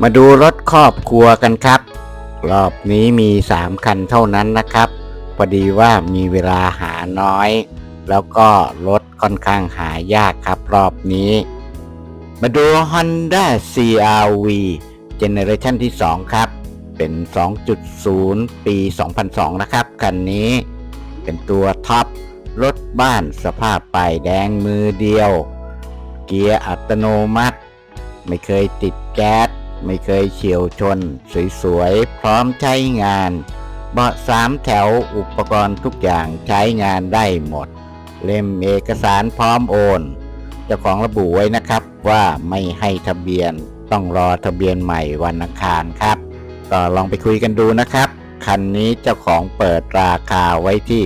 มาดูรถครอบครัวกันครับ รอบนี้มี 3 คันเท่านั้นนะครับพอดีว่ามีเวลาหาน้อย แล้วก็รถค่อนข้างหายากครับรอบนี้ มาดู Honda CRV เจเนอเรชันที่ 2 ครับ เป็น 2.0 ปี 2002 นะครับ คันนี้เป็นตัวท็อปรถบ้านสภาพป้ายแดงมือเดียว เกียร์อัตโนมัติ ไม่เคยติดแก๊ส ไม่เคยเฉียวชน สวยๆ พร้อมใช้งาน เบาะสามแถวอุปกรณ์ทุกอย่างใช้งานได้หมด เล่มเอกสารพร้อมโอน เจ้าของระบุไว้นะครับว่าไม่ให้ทะเบียนต้องรอทะเบียนใหม่วันอังคารครับ ก็ลองไปคุยกันดูนะครับ คันนี้เจ้าของเปิดราคาไว้ที่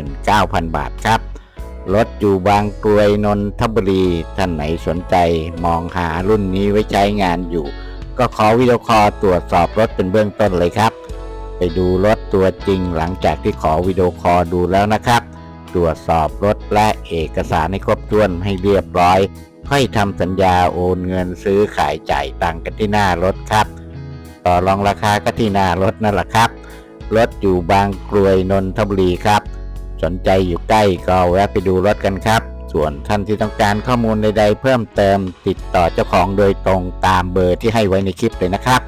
89,000 บาทครับรถอยู่บางกรวยนนทบุรี ท่านไหนสนใจมองหารุ่นนี้ไว้ใช้งานอยู่ ก็ขอวิดีโอคอลตรวจสอบรถเป็นเบื้องต้นเลยครับ ไปดูรถตัวจริงหลังจากที่ขอวิดีโอคอลดูแล้วนะครับ ตรวจสอบรถและเอกสารให้ครบถ้วนให้เรียบร้อย ค่อยทำสัญญาโอนเงินซื้อขายจ่ายตังค์กันที่หน้ารถครับ ต่อรองราคาก็ที่หน้ารถนั่นแหละครับ รถอยู่บางกรวยนนทบุรีครับ สนใจอยู่ใกล้ก็แวะไปดูรถกันครับ ส่วนท่านที่ต้องการข้อมูลใด ๆ เพิ่มเติมติดต่อเจ้าของโดยตรงตามเบอร์ที่ให้ไว้ในคลิปเลยนะครับ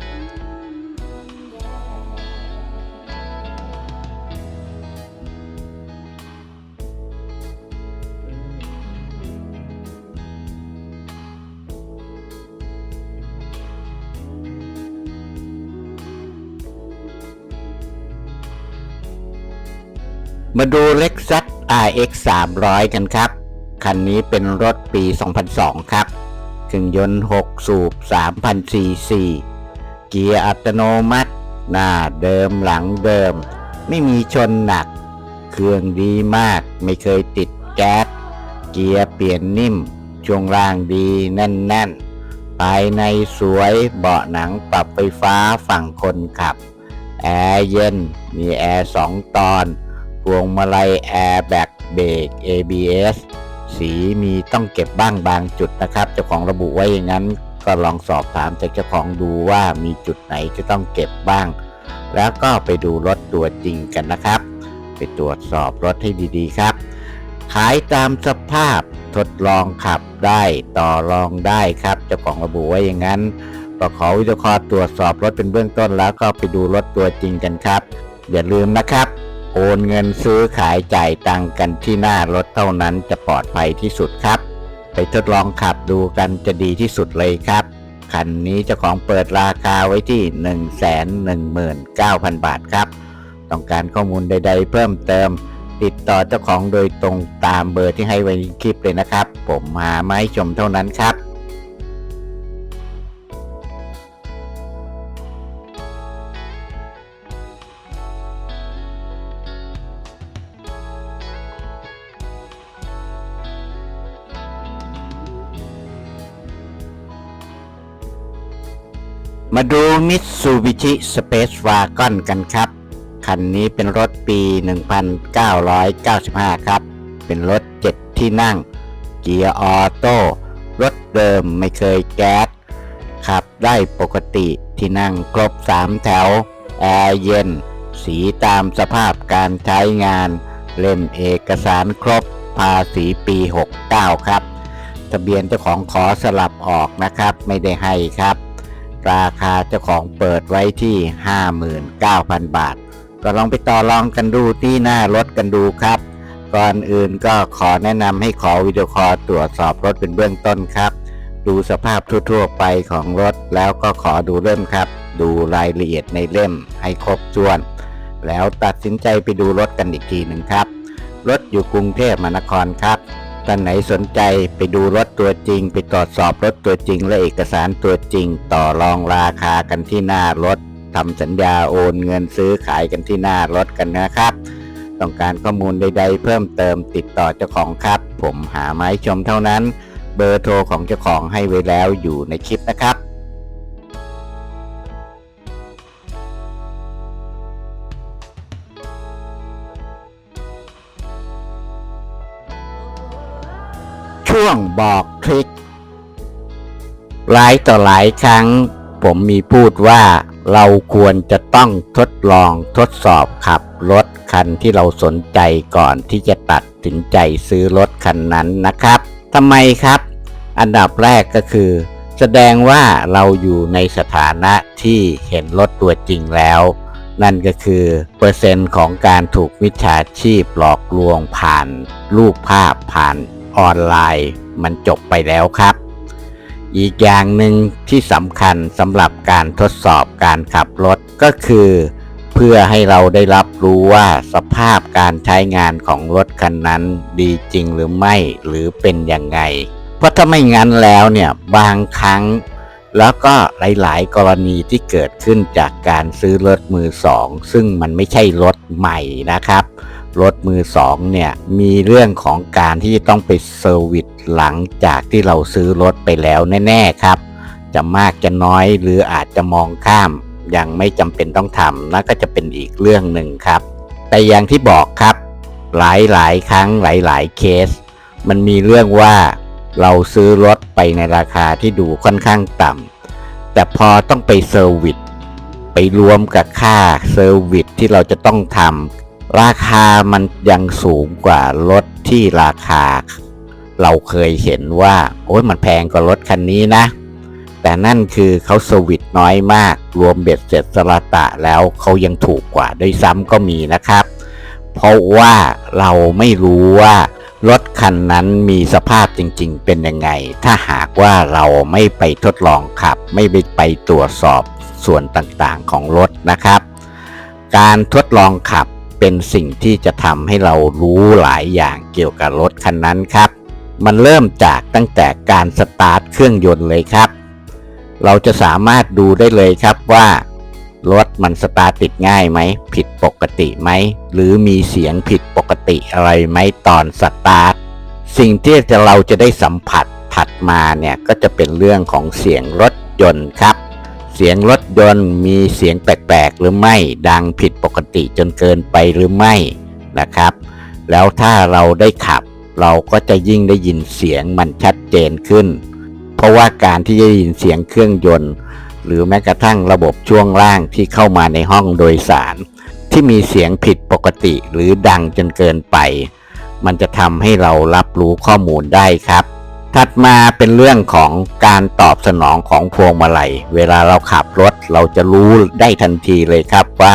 มาดู Lexus RX 300 กันครับ คันนี้เป็นรถปี 2002 ครับเครื่องยนต์ 6 สูบ 3,000 ซีซี เกียร์อัตโนมัติ หน้าเดิมหลังเดิม ไม่มีชนหนัก เครื่องดีมาก ไม่เคยติดแก๊ส เกียร์เปลี่ยนนิ่ม ช่วงล่างดีแน่น ๆ ภายในสวยเบาะหนังปรับไฟฟ้าฝั่งคนขับ แอร์เย็น มีแอร์สองตอนพวงมาลัยแอร์แบ็กเบรก ABS สีมีต้องเก็บบ้างบางจุดนะครับเจ้าของระบุไว้อย่างนั้นก็ลองสอบถามจากเจ้าของดูว่ามีจุดไหนจะต้องเก็บบ้าง แล้วก็ไปดูรถตัวจริงกันนะครับ ไปตรวจสอบรถให้ดีๆครับ ขายตามสภาพทดลองขับได้ต่อรองได้ครับเจ้าของระบุไว้อย่างนั้นก็ขอวิดีโอคอตรวจสอบรถเป็นเบื้องต้นแล้วก็ไปดูรถตัวจริงกันครับ อย่าลืมนะครับ โอนเงินซื้อขายจ่ายตังกันที่หน้ารถเท่านั้นจะปลอดภัยที่สุดครับ ไปทดลองขับดูกันจะดีที่สุดเลยครับ คันนี้เจ้าของเปิดราคาไว้ที่ 119,000 บาทครับ ต้องการข้อมูลใด ๆ เพิ่มเติม ติดต่อเจ้าของโดยตรงตามเบอร์ที่ให้ไว้ในคลิปเลยนะครับ ผมหามาให้ชมเท่านั้นครับ มาดู Mitsubishi Space Wagon กันครับ คันนี้เป็นรถปี 1995 ครับ เป็นรถ 7 ที่นั่ง เกียร์ออโต้ รถเดิมไม่เคยแก๊ส ขับได้ปกติที่นั่งครบ 3 แถว แอร์เย็น สีตามสภาพการใช้งาน เล่มเอกสารครบ ภาษีปี 69 ครับ ทะเบียนเจ้าของขอสลับออกนะครับ ไม่ได้ให้ครับ ราคาเจ้าของเปิดไว้ที่ 59,000 บาท ก็ลองไปต่อรองกันดูที่หน้ารถกันดูครับ ก่อนอื่นก็ขอแนะนำให้ขอวิดีโอคอลตรวจสอบรถเป็นเบื้องต้นครับ ดูสภาพทั่วๆไปของรถแล้วก็ขอดูเล่มครับ ดูรายละเอียดในเล่มให้ครบถ้วน แล้วตัดสินใจไปดูรถกันอีกทีหนึ่งครับ รถอยู่กรุงเทพมหานครครับ ท่านไหนสนใจไปดูรถตัวจริง ไปตรวจสอบรถตัวจริง และเอกสารตัวจริง ต่อรองราคากันที่หน้ารถทำสัญญาโอนเงินซื้อขายกันที่หน้ารถกันนะครับ ต้องการข้อมูลใด ๆ เพิ่มเติมติดต่อเจ้าของครับ ผมหาไม้ชมเท่านั้น เบอร์โทรของเจ้าของให้ไว้แล้วอยู่ในคลิปนะครับ วงบอกทริคหลายต่อหลายครั้ง ผมมีพูดว่าเราควรจะต้องทดลองทดสอบขับรถคันที่เราสนใจก่อนที่จะตัดสินใจซื้อรถคันนั้นนะครับทำไมครับ อันดับแรกก็คือ แสดงว่าเราอยู่ในสถานะที่เห็นรถตัวจริงแล้ว นั่นก็คือ เปอร์เซ็นต์ของการถูกมิจฉาชีพหลอกลวงผ่านรูปภาพผ่าน ออนไลน์ มันจบไปแล้วครับ อีกอย่างหนึ่งที่สำคัญสำหรับการทดสอบการขับรถก็คือ เพื่อให้เราได้รับรู้ว่าสภาพการใช้งานของรถคันนั้นดีจริงหรือไม่หรือเป็นยังไง เพราะถ้าไม่งั้นแล้วเนี่ยบางครั้ง แล้วก็หลาย ๆ กรณีที่เกิดขึ้นจากการซื้อรถมือสอง ซึ่งมันไม่ใช่รถใหม่นะครับ รถมือสองเนี่ยมีเรื่องของการที่ต้องไปเซอร์วิสหลังจากที่เราซื้อรถไปแล้วแน่ๆครับ จะมากจะน้อยหรืออาจจะมองข้าม ยังไม่จำเป็นต้องทำนั่นก็จะเป็นอีกเรื่องหนึ่งครับ แต่อย่างที่บอกครับ หลายๆ ครั้งหลายๆเคส มันมีเรื่องว่าเราซื้อรถไปในราคาที่ดูค่อนข้างต่ำแต่พอต้องไปเซอร์วิสไปรวมกับค่าเซอร์วิสที่เราจะต้องทำ ราคามันยังสูงกว่ารถที่ราคา เราเคยเห็นว่า โอ้ยมันแพงกว่ารถคันนี้นะ แต่นั่นคือเขาสวิตน้อยมาก รวมเบ็ดเสร็จสละตะแล้วเขายังถูกกว่าด้วยซ้ำก็มีนะครับ เพราะว่าเราไม่รู้ว่ารถคันนั้นมีสภาพจริง ๆ เป็นยังไง ถ้าหากว่าเราไม่ไปทดลองขับ ไม่ไปไปตรวจสอบส่วนต่างๆของรถนะครับ การทดลองขับ เป็นสิ่งที่จะทำให้เรารู้หลายอย่างเกี่ยวกับรถคันนั้นครับ มันเริ่มจากตั้งแต่การสตาร์ทเครื่องยนต์เลยครับ เราจะสามารถดูได้เลยครับว่ารถมันสตาร์ทติดง่ายไหม ผิดปกติไหม หรือมีเสียงผิดปกติอะไรไหมตอนสตาร์ทสิ่งที่จะเราจะได้สัมผัสถัดมาเนี่ยก็จะเป็นเรื่องของเสียงรถยนต์ครับ เสียงรถยนต์มีเสียงแปลกๆหรือไม่ ดังผิดปกติจนเกินไปหรือไม่นะครับ แล้วถ้าเราได้ขับ เราก็จะยิ่งได้ยินเสียงมันชัดเจนขึ้น เพราะว่าการที่จะได้ยินเสียงเครื่องยนต์ หรือแม้กระทั่งระบบช่วงล่างที่เข้ามาในห้องโดยสาร ที่มีเสียงผิดปกติหรือดังจนเกินไป มันจะทำให้เรารับรู้ข้อมูลได้ครับ ถัดมาเป็นเรื่องของการตอบสนองของพวงมาลัย เวลาเราขับรถเราจะรู้ได้ทันทีเลยครับว่า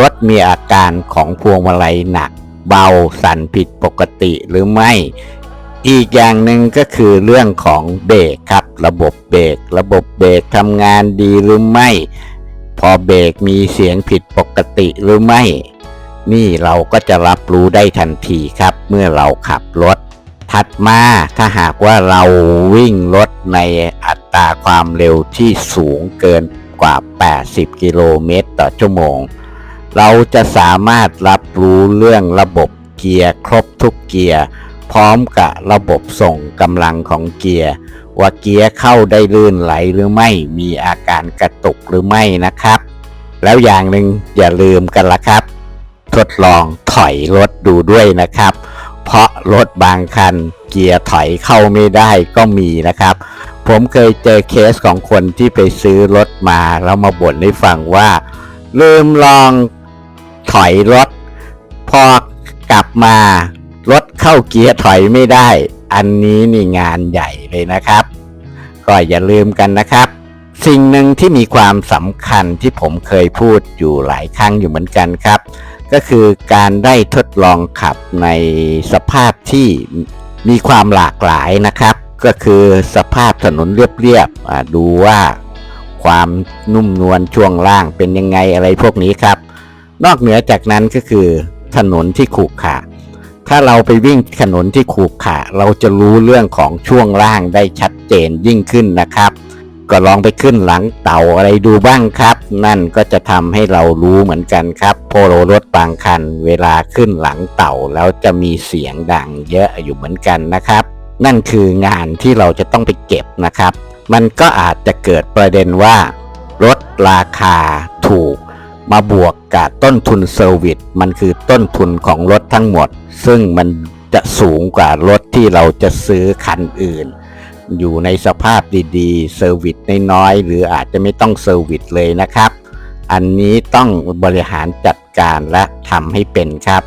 รถมีอาการของพวงมาลัยหนัก เบาสั่นผิดปกติหรือไม่ อีกอย่างหนึ่งก็คือเรื่องของเบรกครับ ระบบเบรกระบบเบรกทำงานดีหรือไม่ พอเบรกมีเสียงผิดปกติหรือไม่ นี่เราก็จะรับรู้ได้ทันทีครับ เมื่อเราขับรถ ถัดมาถ้าหากว่าเราวิ่งรถในอัตราความเร็วที่สูงเกินกว่า 80 กิโลเมตรต่อชั่วโมง เราจะสามารถรับรู้เรื่องระบบเกียร์ครบทุกเกียร์ พร้อมกับระบบส่งกำลังของเกียร์ ว่าเกียร์เข้าได้ลื่นไหลหรือไม่มีอาการกระตุกหรือไม่นะครับ แล้วอย่างหนึ่งอย่าลืมกันละครับ ทดลองถอยรถดูด้วยนะครับ เพราะรถบางคันเกียร์ถอยเข้าไม่ได้ก็มีนะครับ ผมเคยเจอเคสของคนที่ไปซื้อรถมาแล้วมาบ่นให้ฟังว่า ลืมลองถอยรถ พอกลับมารถเข้าเกียร์ถอยไม่ได้ อันนี้นี่งานใหญ่เลยนะครับ ก็อย่าลืมกันนะครับ สิ่งหนึ่งที่มีความสำคัญที่ผมเคยพูดอยู่หลายครั้งอยู่เหมือนกันครับ ก็คือการได้ทดลองขับในสภาพที่มีความหลากหลายนะครับ ก็คือสภาพถนนเรียบๆดูว่าความนุ่มนวลช่วงล่างเป็นยังไงอะไรพวกนี้ครับ นอกเหนือจากนั้นก็คือถนนที่ขรุขระถ้าเราไปวิ่งถนนที่ขรุขระเราจะรู้เรื่องของช่วงล่างได้ชัดเจนยิ่งขึ้นนะครับ ก็ลองไปขึ้นหลังเต่าอะไรดูบ้างครับ นั่นก็จะทำให้เรารู้เหมือนกันครับ โพโลรถบางคัน เวลาขึ้นหลังเต่าแล้วจะมีเสียงดังเยอะอยู่เหมือนกันนะครับ นั่นคืองานที่เราจะต้องไปเก็บนะครับ มันก็อาจจะเกิดประเด็นว่า รถราคาถูก มาบวกกับต้นทุนเซอร์วิสมันคือต้นทุนของรถทั้งหมด ซึ่งมันจะสูงกว่ารถที่เราจะซื้อคันอื่น อยู่ในสภาพดีๆเซอร์วิสน้อยๆหรืออาจจะไม่ต้องเซอร์วิสเลยนะครับ อันนี้ต้องบริหารจัดการและทำให้เป็นครับ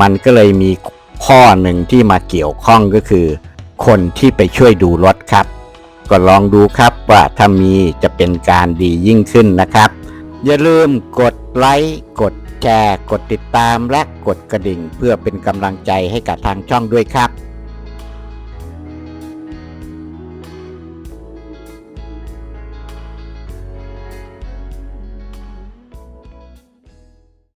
มันก็เลยมีข้อหนึ่งที่มาเกี่ยวข้องก็คือ คนที่ไปช่วยดูรถครับ ก็ลองดูครับว่าถ้ามีจะเป็นการดียิ่งขึ้นนะครับ อย่าลืมกดไลค์กดแชร์กดติดตามและกดกระดิ่ง เพื่อเป็นกำลังใจให้กับทางช่องด้วยครับ